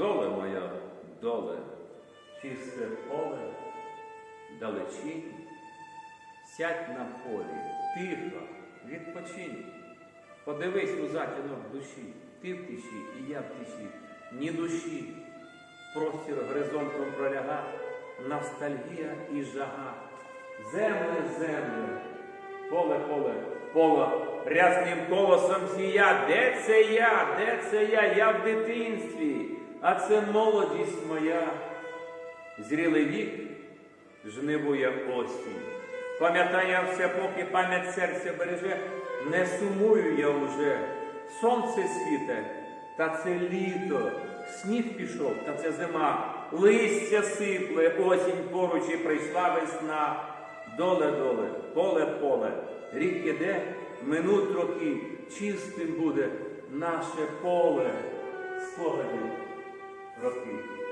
доле моя, доле, чисте поле, далечінь, сядь на полі, тихо, відпочинь. Подивись у затінок душі, ти в тиші і я в тиші, ні душі, простір горизонтом проляга, ностальгія і жага. Земле, земле, поле, поле, поле, рясним колосом сія. Де це я? Де це я? Я в дитинстві, а це молодість моя. Зрілий вік жнивує осінь. Пам'ятаю все, поки пам'ять серця береже, не сумую я уже. Сонце світе, та це літо, сніг пішов, та це зима, листя сипле, осінь поруч і прийшла весна. Доле, доле, поле, поле, рік іде, минуть роки, чистим буде наше поле, спогадів роки.